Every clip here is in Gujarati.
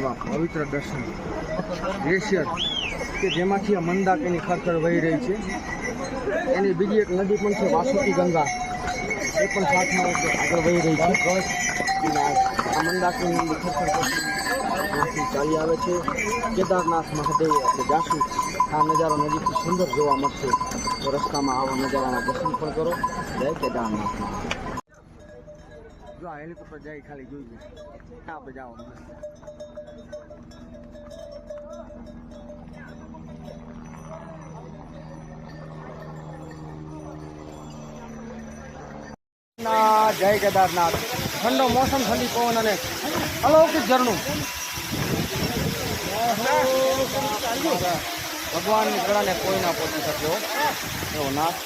એવા પવિત્ર દર્શન ગ્લેશિયર કે જેમાંથી આ મંદાકીની ખરખર વહી રહી છે. એની બીજી એક નદી પણ છે, વાસુકી ગંગા. એ પણ સાથમાં આગળ વહી રહી છે. અને આ મંદાકીની ખરખર ચાલી આવે છે. કેદારનાથ મહાદેવ આપણે જાશું. આ નજારો નજીકથી સુંદર જોવા મળશે. તો રસ્તામાં આવા નજારાના દર્શન પણ કરો. જય કેદારનાથ. જો આ હેલિકોપ્ટર જાય ખાલી જોઈ જાઓ ના, જય કેદારનાથ. ઠંડો મોસમ, ઠંડી પવન અને અલૌકિક ઝરણું. ભગવાનની કળાને કોઈ ના પહોંચી શક્યો. એવો નાથ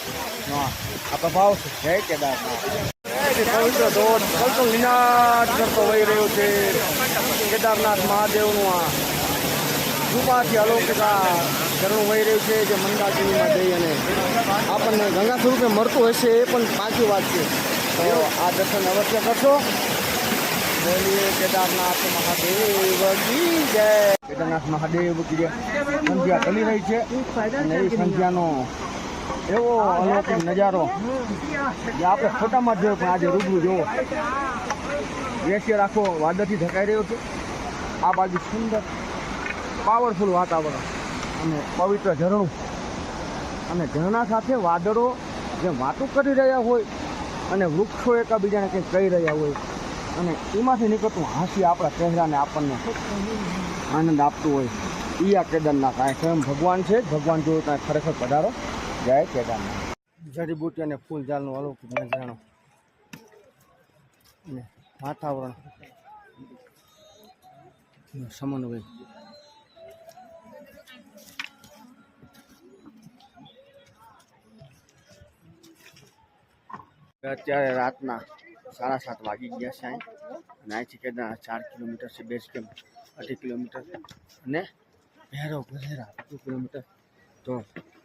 આ પ્રભાવ છે. જય કેદારનાથ. પવિત્ર ધોધ છે. કેદારનાથ મહાદેવનું આ કૃપાથી અલૌકિક ઝરણું વહી રહ્યું છે જે મંદાકિનીમાં જઈ અને આપણને ગંગા સ્વરૂપે મળતું હશે એ પણ પાછી વાત છે. તો આ દર્શન અવશ્ય કરશો. બોલીએ કેદારનાથ મહાદેવ કી જય. કેદારનાથ મહાદેવ કી જય. સંધ્યા ચાલી રહી છે. અને એ સંધ્યાનો એવો અલૌકિક નજારો. જે આપણે ફોટામાં જ જોયો પણ આજે રૂબરૂ જોવો. ગ્લેશિયર આખો વાદળથી ઢકાઈ રહ્યો છે. આ બાજુ સુંદર પાવરફુલ વાતાવરણ અને પવિત્ર ઝરણું. અને ઝરણા સાથે વાદળો જે વાતો કરી રહ્યા હોય અને વૃક્ષો એકાબીજાને કંઈક કહી રહ્યા હોય. અને એમાંથી નીકળતું હાસ્ય આપણા ચહેરાને આપણને આનંદ આપતું હોય. એ આ કેદારનાથ. આ સ્વયં ભગવાન છે. ભગવાન જોયું ત્યાં ખરેખર પધારો. જય કેદારનાથ જડીબુટી અને ફૂલ ઝાડનું અલૌકિક નજરાણો અને વાતાવરણ. સમન્વય. અત્યારે રાતના સાડા સાત વાગી ગયા છે અહીં. અને અહીંથી કેદારનાથ ચાર કિલોમીટર છે બેઝ કેમ્પ અઢી કિલોમીટર. અને ભેરો ભેરા ટુ કિલોમીટર. તો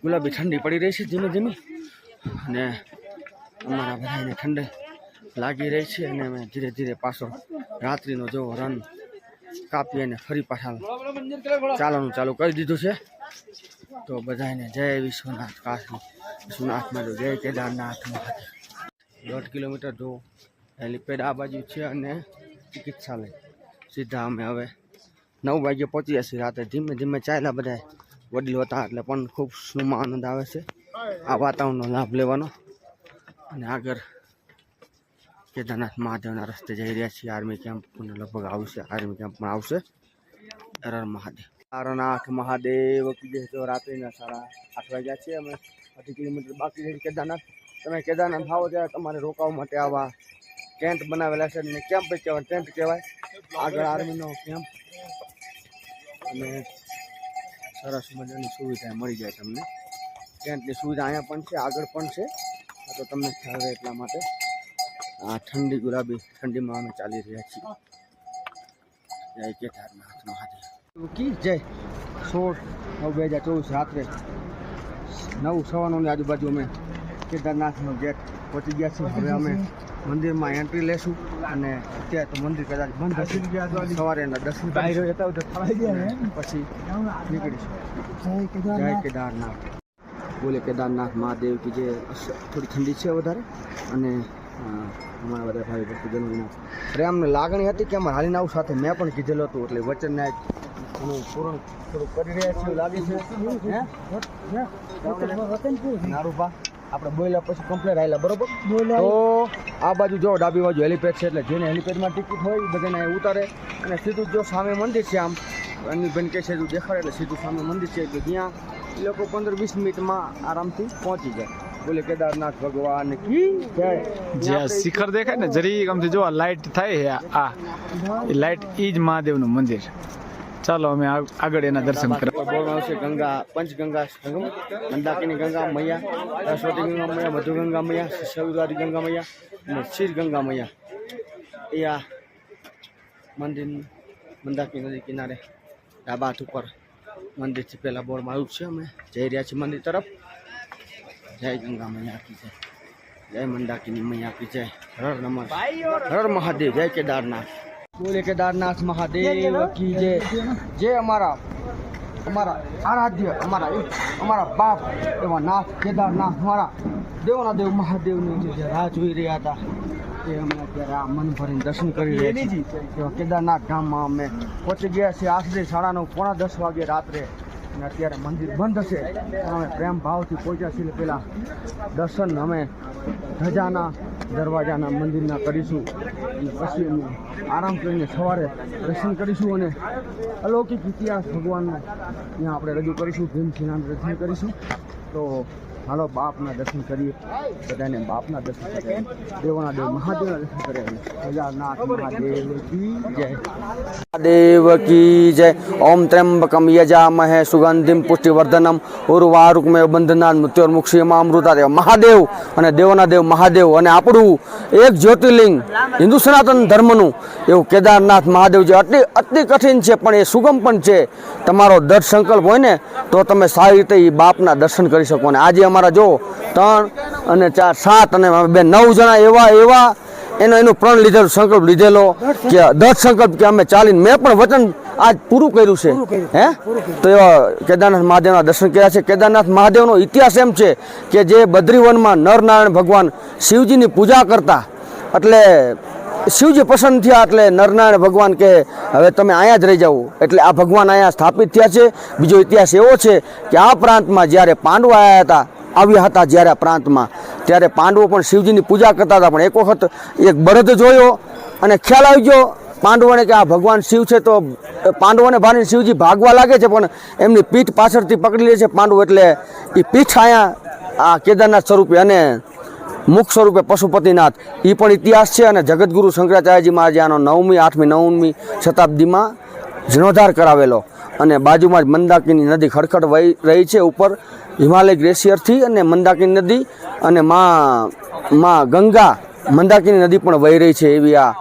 ગુલાબી ઠંડી પડી રહી છે ધીમે ધીમે. અને અમારા બધાને ઠંડી લાગી રહી છે અને અમે ધીરે ધીરે પાછો રાત્રિનો જેવો રન કાપી અને ફરી પાછા ચાલવાનું ચાલુ કરી દીધું છે. તો બધાને જય વિશ્વનાથ કાશી. વિશ્વનાથ મહાદેવ જય કેદારનાથ મહાદેવ. દોઢ કિલોમીટર જો હેલીપેડ આ બાજુ છે અને ચિકિત્સાલય. સીધા અમે હવે નવ વાગે પહોંચી જશે રાતે ધીમે ધીમે ચાલ્યા બધા વડીલ હતા એટલે પણ ખૂબ સ્નોમાં આનંદ આવે છે. આ વાતાવરણનો લાભ લેવાનો. અને આગળ કેદારનાથ મહાદેવના રસ્તે જઈ રહ્યા છીએ. આર્મી કેમ્પ પણ લગભગ આવશે. આર્મી કેમ્પ પણ આવશે. હર મહાદેવ. તારનાથ મહાદેવ. તો રાત્રિના સાડા આઠ વાગ્યા છે. અમે અઢી કિલોમીટર બાકી રહી કેદારનાથ. તમે કેદારનાથ આવો ત્યારે તમારે રોકાવા માટે આવા ટેન્ટ બનાવેલા છે. ને કેમ્પ કહેવાય, ટેન્ટ કહેવાય. આગળ આર્મીનો કેમ્પ. અને સરસ મજાની સુવિધા મળી જાય તમને. ટેન્ટની સુવિધા અહીંયા પણ છે, આગળ પણ છે. તો તમને ખ્યાલ રહે એટલા માટે. આ ઠંડી, ગુલાબી ઠંડીમાં અમે ચાલી રહ્યા છીએ. જય કેદારનાથ મહાદેવ. કી? જય. સોળ નવ બે હજાર ચોવીસ રાત્રે નવ સવાનોની આજુબાજુ અમે કેદારનાથનો ગેટ પહોંચી ગયા છીએ. હવે અમે મંદિરમાં એન્ટ્રી લેશું અને અત્યારે તો મંદિર કદાચ બંધ હશે. સવારે એના દર્શન પછી નીકળીશું. જય કેદારનાથ. બોલે કેદારનાથ મહાદેવ કી જે થોડી ઠંડી છે વધારે. અને અમારા બધા ભાઈ ભક્તજનોના પ્રેમને લાગણી હતી કે અમારે હાલીને આવું સાથે મેં પણ કીધેલું હતું એટલે વચનને એનું પૂરણ થોડું કરી રહ્યા છે. લાગે છે? નારુભા. આપણે બોલ્યા પછી કમ્પ્લેટ આવેલા બરોબર? તો આ બાજુ જો ડાબી બાજુ હેલિપેડ છે એટલે જેને હેલિપેડમાં ટિકિટ હોય એ બધાને ઉતારે. અને સીધું જો સામે મંદિર છે આમ એની બેન કહે છે તું દેખાડે. એટલે સીધું સામે મંદિર છે એટલે ત્યાં એ લોકો પંદર વીસ મિનિટમાં આરામથી પહોંચી જાય. બોલે કેદારનાથ ભગવાન કી જય. જે શિખર દેખાય ને જરી આમથી જો લાઈટ થાય છે આ એ લાઈટ ઈ જ મહાદેવનું મંદિર. ચાલો અમે આગળ એના દર્શન કરવા. આવશે ગંગા પંચગંગા મંદાકિની ગંગા મૈયા સરસ્વતી ગંગા મૈયા મધુ ગંગા મૈયા શિવરારી ગંગા મૈયા અને ગંગા મૈયા. એ આ મંદિર મંદાકિની નદી કિનારે ડાબા હાથ ઉપર મંદિરથી પહેલાં બોર્ડમાં આવ્યું છે અમે. જઈ રહ્યા છીએ મંદિર તરફ. જય ગંગા મૈયા કી જય. જય મંદાકિની મૈયા કી જય. હર નમઃ. હર મહાદેવ. જય કેદારનાથ. બોલે કેદારનાથ મહાદેવ કી જય. જે અમારા અમારા આરાધ્ય અમારા અમારા બાપ એવા નાથ કેદારનાથ અમારા દેવના દેવ મહાદેવની જે રાહ જોઈ રહ્યા હતા એ અમે અત્યારે આ મન ભરીને દર્શન કરી રહ્યા છીએ. કેદારનાથ ધામમાં અમે પહોંચી ગયા છીએ. આશરે સાડા નવ પોણા દસ વાગે રાત્રે અને અત્યારે મંદિર બંધ છે. અમે પ્રેમ ભાવથી પહોંચ્યા છીએ. પેલા દર્શન અમે ધજાના દરવાજાના મંદિરના કરીશું. અને પછી અમે આરામ કરીને સવારે દર્શન કરીશું અને અલૌકિક ઇતિહાસ ભગવાનનો ત્યાં આપણે રજૂ કરીશું. ભીમસિંહના દર્શન કરીશું. તો હાલો, બાપના દર્શન કરીએ. બધાને બાપના દર્શન કરીએ. દેવોના દેવ, મહાદેવના દર્શન કરીએ. હજારનાથ મહાદેવ કી જય. મહાદેવ કી જય. ઓમ ત્ર્યંબકમ યજામહે સુગંધિમ પુષ્ટિવર્ધનમ. ઉર્વારુકમે બંધનાથ મૃત્યોર્મુક્ષીમાં અમૃતા દેવ મહાદેવ અને દેવોના દેવ મહાદેવ અને આપણું એક જ્યોતિર્લિંગ, હિન્દુ સનાતન ધર્મનું એવું કેદારનાથ મહાદેવ જે અતિ અતિ કઠિન છે, પણ એ સુગમ પણ છે. તમારો દર્શ સંકલ્પ હોય ને, તો તમે સારી રીતે એ બાપના દર્શન કરી શકો અને આજે અમારા જો ત્રણ અને ચાર સાત અને બે નવ જણા એવા એવા એનો એનું પ્રણ લીધેલો સંકલ્પ લીધેલો કે દસ સંકલ્પ કે અમે ચાલીને મેં પણ વચન આજ પૂરું કર્યું છે. હે? તો એવા કેદારનાથ મહાદેવના દર્શન કર્યા છે. કેદારનાથ મહાદેવનો ઇતિહાસ એમ છે કે જે બદ્રીવનમાં નરનારાયણ ભગવાન શિવજીની પૂજા કરતા એટલે શિવજી પસંદ થયા એટલે નરનારાયણ ભગવાન કે હવે તમે અહીંયા જ રહી જાઓ. એટલે આ ભગવાન અહીંયા સ્થાપિત થયા છે. બીજો ઇતિહાસ એવો છે કે આ પ્રાંતમાં જ્યારે પાંડવ આવ્યા હતા આવ્યા હતા જ્યારે આ પ્રાંતમાં. ત્યારે પાંડવો પણ શિવજીની પૂજા કરતા હતા, પણ એક વખત એક બળદ જોયો અને ખ્યાલ આવી ગયો પાંડવોને કે આ ભગવાન શિવ છે તો પાંડવોને ભારે શિવજી ભાગવા લાગે છે, પણ એમની પીઠ પાછળથી પકડી લે છે પાંડવો એટલે એ પીઠ અહીંયા આ કેદારનાથ સ્વરૂપે અને મુખ સ્વરૂપે પશુપતિનાથ. એ પણ ઇતિહાસ છે અને જગતગુરુ શંકરાચાર્યજી મહારાજે આનો નવમી, આઠમી, નવમી શતાબ્દીમાં જીર્ણોદ્ધાર કરાવેલો. અને બાજુમાં જ મંદાકીની નદી ખડખડ વહી રહી છે ઉપર હિમાલય ગ્લેશિયરથી અને મંદાકીની નદી અને માં માં ગંગા મંદાકીની નદી પણ વહી રહી છે એવી આ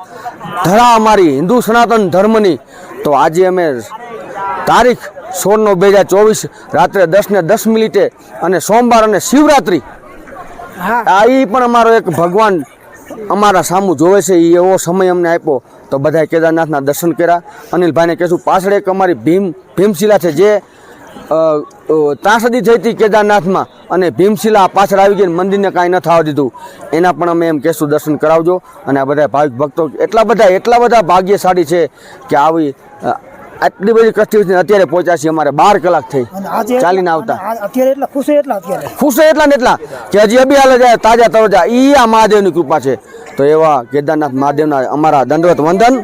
ધરા અમારી હિન્દુ સનાતન ધર્મની. તો આજે અમે તારીખ સોળનો બે હજાર ચોવીસ રાત્રે દસ ને દસ મિનિટે અને સોમવાર અને શિવરાત્રિ. આ એ પણ અમારો એક ભગવાન અમારા સામું જોવે છે એ એવો સમય અમને આપ્યો. તો બધાએ કેદારનાથના દર્શન કર્યા. અનિલભાઈને કહેશું, પાછળ એક અમારી ભીમ, ભીમશિલા છે જે ત્રાસદી થઈ હતી કેદારનાથમાં અને ભીમશિલા પાછળ આવી ગઈ મંદિરને કાંઈ ન થવા દીધું. એના પણ અમે એમ કહેશું, દર્શન કરાવજો. અને આ બધા ભાવિક ભક્તો, એટલા બધા એટલા બધા ભાગ્યશાળી છે કે આવી આટલી બધી કષ્ટી અત્યારે પહોંચ્યા છીએ અમારે બાર કલાક થઈ. ચાલીને આવતા. અત્યારે એટલા ખુશ છે એટલા અત્યારે? ખુશ એટલા ને એટલા કે હજી અભી હાલે જાય તાજા તરજા ઈ આ મહાદેવની કૃપા છે. તો એવા કેદારનાથ મહાદેવના અમારા દંડવત વંદન.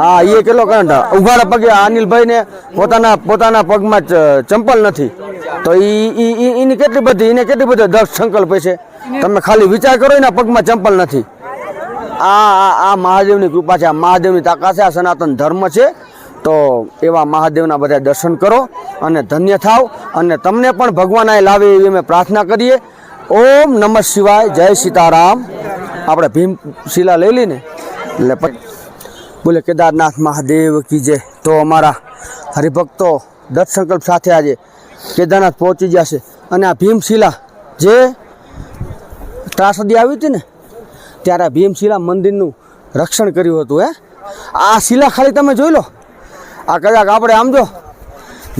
હા એ કેટલો કંઠ ઉઘાડા પગે અનિલભાઈ ને પોતાના પોતાના પગમાં ચંપલ નથી. તો ઈ એની કેટલી બધી એને કેટલી બધી દસ સંકલ્પ છે. તમે ખાલી વિચાર કરો એના પગમાં ચંપલ નથી. આ આ આ મહાદેવની કૃપા છે. આ મહાદેવની તાકાત છે. આ સનાતન ધર્મ છે. તો એવા મહાદેવના બધા દર્શન કરો અને ધન્ય થાવ અને તમને પણ ભગવાન અહીં લાવે એવી અમે પ્રાર્થના કરીએ. ઓમ નમઃ શિવાય, જય સીતારામ. આપણે ભીમ શિલા લઈ લઈને એટલે બોલે કેદારનાથ મહાદેવ કી જય. તો અમારા હરિભક્તો દત્ત સંકલ્પ સાથે આજે કેદારનાથ પહોંચી છે. અને આ ભીમશિલા જે ત્રાસદી આવી હતી ને, ત્યારે આ ભીમશિલા મંદિરનું રક્ષણ કર્યું હતું, હે? આ શિલા ખાલી તમે જોઈ લો. આ કદાચ આપણે આમ જો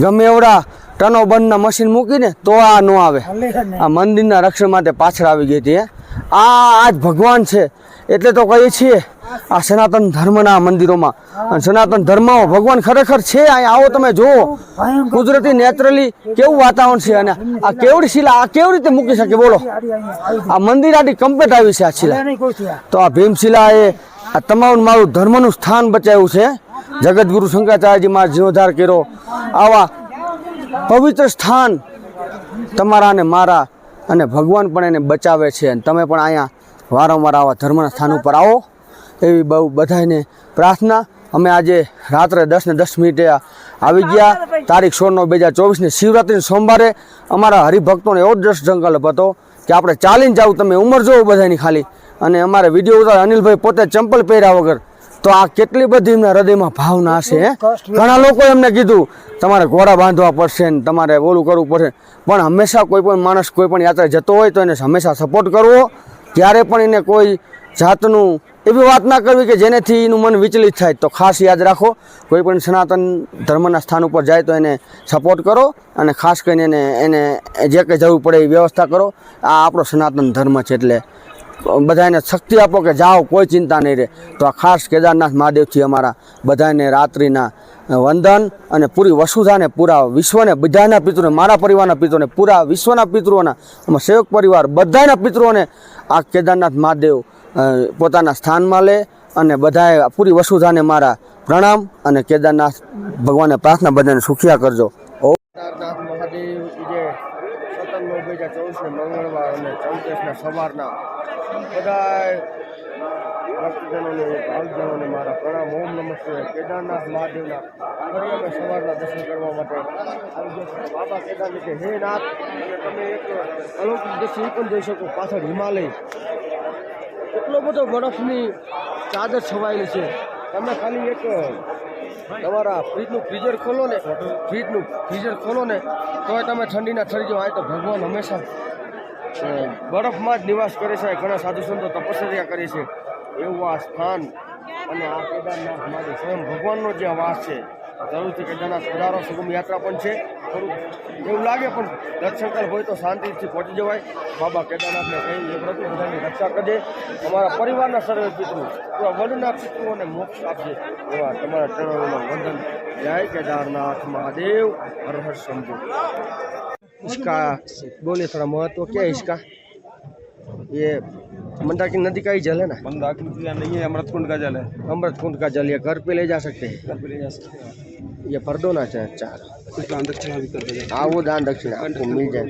ગમે એવડા ટનો બંધના મશીન મૂકીને તો આ ન આવે. આ મંદિરના રક્ષણ માટે પાછળ આવી ગઈ હતી આ આ આજ ભગવાન છે એટલે તો કહીએ છીએ આ સનાતન ધર્મના મંદિરોમાં. અને સનાતન ધર્મમાં ભગવાન ખરેખર છે અહીંયા આવો તમે જુઓ. કુદરતી નેચરલી કેવું વાતાવરણ છે અને આ કેવડી શિલા આ કેવી રીતે મૂકી શકે બોલો. આ મંદિર આટલી કમ્પ્લેટ આવી છે આ શિલા. તો આ ભીમશિલા એ આ તમામ મારું ધર્મનું સ્થાન બચાવ્યું છે. જગતગુરુ શંકરાચાર્યજી મારા જીર્ણોદ્ધાર કર્યો. આવા પવિત્ર સ્થાન તમારા અને મારા અને ભગવાન પણ એને બચાવે છે અને તમે પણ અહીંયા વારંવાર આવા ધર્મના સ્થાન ઉપર આવો. એવી બહુ બધાને પ્રાર્થના. અમે આજે રાત્રે દસ ને દસ મિનિટે આવી ગયા. તારીખ સોળ નવ બે હજાર ચોવીસની શિવરાત્રિ સોમવારે અમારા હરિભક્તોનો એવો દ્રઢ સંકલ્પ હતો કે આપણે ચાલીને જાવ તમે ઉંમર જોવો બધાની ખાલી. અને અમારે વીડિયો ઉતાર અનિલભાઈ પોતે ચંપલ પહેર્યા વગર. તો આ કેટલી બધી એમના હૃદયમાં ભાવના હશે ઘણા લોકો એમને કીધું તમારે ઘોડા બાંધવા પડશે ને તમારે ઓલું કરવું પડશે. પણ હંમેશા કોઈ પણ માણસ કોઈ પણ યાત્રા જતો હોય તો એને હંમેશા સપોર્ટ કરવો. ત્યારે પણ એને કોઈ જાતનું એવી વાત ના કરવી કે જેનેથી એનું મન વિચલિત થાય. તો ખાસ યાદ રાખો કોઈ પણ સનાતન ધર્મના સ્થાન ઉપર જાય તો એને સપોર્ટ કરો અને ખાસ કરીને એને એને જે કંઈ જરૂર પડે એ વ્યવસ્થા કરો. આ આપણો સનાતન ધર્મ છે એટલે બધાને શક્તિ આપો કે જાઓ, કોઈ ચિંતા નહીં રહે. તો આ ખાસ કેદારનાથ મહાદેવથી અમારા બધાને રાત્રિના વંદન અને પૂરી વસુધાને, પૂરા વિશ્વને, બધાના પિતૃને, મારા પરિવારના પિતૃને, પૂરા વિશ્વના પિતૃઓના, અમારા સેવક પરિવાર, બધાના પિતૃઓને આ કેદારનાથ મહાદેવ પોતાના સ્થાનમાં લે અને બધાએ પૂરી વસુધાને મારા પ્રણામ અને કેદારનાથ ભગવાનને પ્રાર્થના બધાને સુખિયા કરજો ઓમ કેદારનાથ મહાદેવ જે સત્તર નવ બે ચોવીસને મંગળવાર અને ચૌદસના સવારના બધાય ભક્તજનોને, ભાવજનોને મારા પ્રણામ. ઓમ નમસ્તે કેદારનાથ મહાદેવના ફરી સવારના દર્શન કરવા માટે બાબા કેદારજી કે હે નાથ, અને તમે એક અલૌકિક દ્રશ્ય પણ જોઈ શકો. પાછળ હિમાલય. એટલો બધો બરફની ચાદર છવાયેલી છે. તમે ખાલી એક તમારા ફ્રીજનું ફ્રીઝર ખોલો ને, ફ્રીજનું ફ્રીઝર ખોલો ને, તોય તમે ઠંડીના ઠરી જાઓ. આ તો ભગવાન હંમેશા બરફમાં જ નિવાસ કરે છે. ઘણા સાધુ સંતો તપસ્યા કરે છે. એવું આ સ્થાન અને આ કેદારનાથ માટે સ્વયં ભગવાનનો જે વાસ છે. જરૂરથી કેદારનાથ સુધારો સુગમ યાત્રા પણ છે. થોડું એવું લાગે પણ દર્શનકલ હોય તો શાંતિથી પહોંચી જવાય બાબા કેદારનાથને કહી એ પ્રભુ બધાની રક્ષા કરજે અમારા પરિવારના સર્વે પિતૃ પૂરા વર્લ્ડના પિતૃઓને મોક્ષ આપજે એવા તમારા ચરણોમાં વંદન જય કેદારનાથ મહાદેવ હર હર શંભુ इसका बोले थोड़ा महत्व क्या है इसका ये मंदाकिनी नदी का ही जल है ना मंदाकिनी का नहीं है अमृत कुंड का जल है अमृत कुंड का जल ये घर पे ले जा सकते हैं घर पे ले जा सकते हैं ये भर दो ना चाहे चार कुछ दान दक्षिणा भी कर देंगे हाँ वो दान दक्षिणा आपको मिल जाए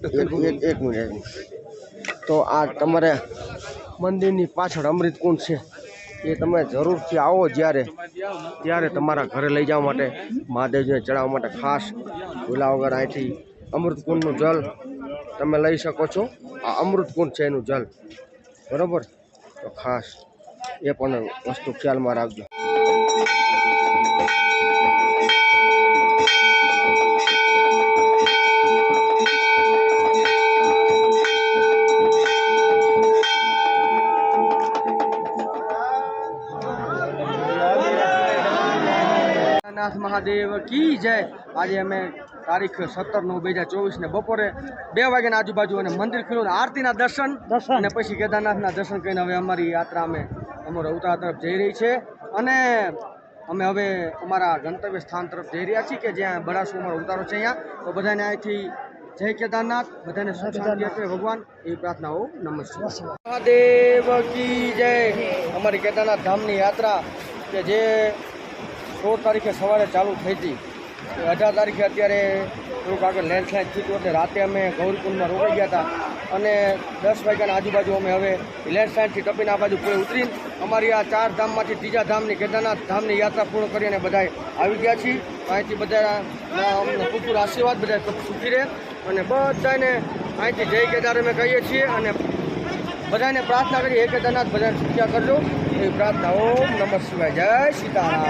એક એક એક મિનિટ એક મિનિટ. તો આ તમારે મંદિરની પાછળ અમૃત કુંડ છે એ તમે જરૂરથી આવો જ્યારે ત્યારે તમારા ઘરે લઈ જવા માટે મહાદેવજીને ચડાવવા માટે ખાસ ભૂલા વગર અહીંથી અમૃત કુંડનું જલ તમે લઈ શકો છો આ અમૃત કુંડ છે એનું જલ બરાબર તો ખાસ એ પણ વસ્તુ ખ્યાલમાં રાખજો મહાદેવ કી જય? આજે અમે તારીખ સત્તર નવ બે હજાર ચોવીસ ને બપોરે બે વાગ્યાના આજુબાજુ અને મંદિર ખુલ્લું આરતીના દર્શન. અને પછી કેદારનાથના દર્શન કરીને હવે અમારી યાત્રા અમે અમારા ઉતારા તરફ જઈ રહી છે. અને અમે હવે અમારા ગંતવ્ય સ્થાન તરફ જઈ રહ્યા છીએ કે જ્યાં બરાસુ અમારો ઉતારો છે અહીંયા. તો બધાને અહીંથી જય કેદારનાથ. બધાને શાંતિ આપે ભગવાન. એવી પ્રાર્થનાઓ નમસ્કાર. મહાદેવ કી જય? અમારી કેદારનાથ ધામની યાત્રા કે જે સોળ તારીખે સવારે ચાલુ થઈ હતી. અઢાર તારીખે અત્યારે થોડુંક આગળ લેન્ડસ્લાઇડ થયું હતું. એટલે રાતે અમે ગૌરીકુંડમાં રોકાઈ ગયા હતા. અને દસ વાગ્યાના આજુબાજુ અમે હવે લેન્ડસ્લાઇડથી ટપીને આ બાજુ પૂરે ઉતરીને અમારી આ ચાર ધામમાંથી ત્રીજા ધામની કેદારનાથ ધામની યાત્રા પૂર્ણ કરી અને બધા આવી ગયા છીએ. અહીંથી બધા અમને ખૂબ આશીર્વાદ બધા સુખી રહે અને બધાને અહીંથી જય કેદાર અમે કહીએ છીએ અને બધાને પ્રાર્થના કરી, હે કેદારનાથ બધાને સુખ્યા કરજો. એવી પ્રાર્થના, ઓમ નમઃ શિવાય. જય સીતારામ.